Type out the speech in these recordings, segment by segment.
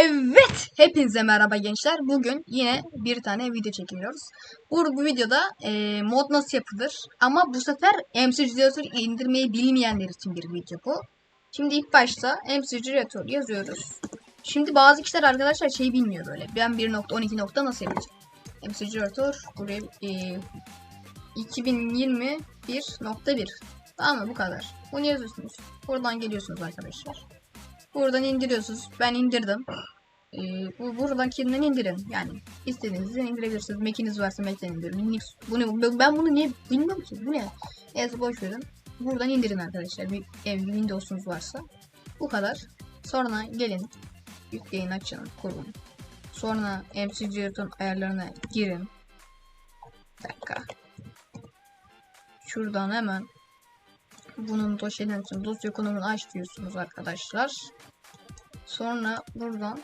Evet, hepinize merhaba gençler. Bugün yine bir tane video çekiyoruz. Bu, bu videoda e, mod nasıl yapılır? Ama bu sefer MCGrator indirmeyi bilmeyenler için bir video bu. Şimdi ilk başta MCGrator yazıyoruz. Şimdi bazı kişiler arkadaşlar şey bilmiyor böyle. Ben 1.12 nokta nasıl yapacağım? MCGrator buraya e, 2021.1 Tamam mı? Bu kadar. Bunu yazıyorsunuz. Buradan geliyorsunuz arkadaşlar. Buradan indiriyorsunuz. Ben indirdim. Ee, bu buradakinden indirin. Yani istediğinizden indirebilirsiniz. Mac'iniz varsa Mac'ten indirin. Linux. Bu ne? Ben bunu niye bilmiyorum ki. Bu ne? Neyse boş verin. Buradan indirin arkadaşlar. Bir ev Windows'unuz varsa. Bu kadar. Sonra gelin. Yükleyin açın. Kurun. Sonra MCGR'ın ayarlarına girin. Bir dakika. Şuradan hemen bunun dosyalarını için dosya konumunu aç diyorsunuz arkadaşlar. Sonra buradan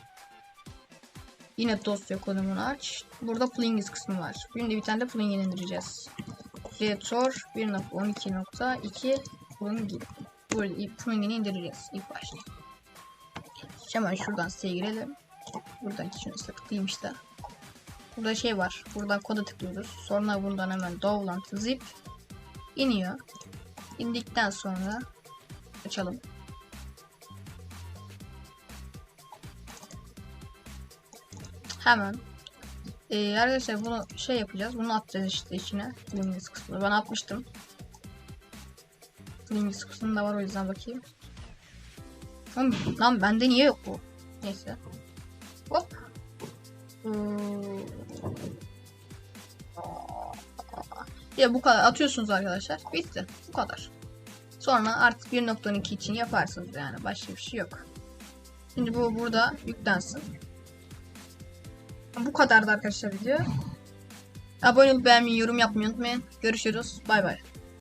yine dosya konumunu aç. Burada plugins kısmı var. Şimdi bir tane de plugin indireceğiz. Creator 1.12.2 plugin. Burada plugin'i indireceğiz ilk başta. Hemen şuradan siteye girelim. Buradan şunu tıklayayım işte. Burada şey var. Buradan koda tıklıyoruz. Sonra buradan hemen download zip iniyor. İndikten sonra açalım. Hemen. Ee, arkadaşlar bunu şey yapacağız. Bunu atacağız işte içine. Plugins kısmını. Ben atmıştım. Plugins kısmında var o yüzden bakayım. Lan, lan bende niye yok bu? Neyse. Hop. Hmm. Ya bu kadar atıyorsunuz arkadaşlar. Bitti. Bu kadar. Sonra artık 1.12 için yaparsınız yani. Başka bir şey yok. Şimdi bu burada yüklensin. Bu kadardı arkadaşlar video. Abone olup beğenmeyi, yorum yapmayı unutmayın. Görüşürüz. Bay bay.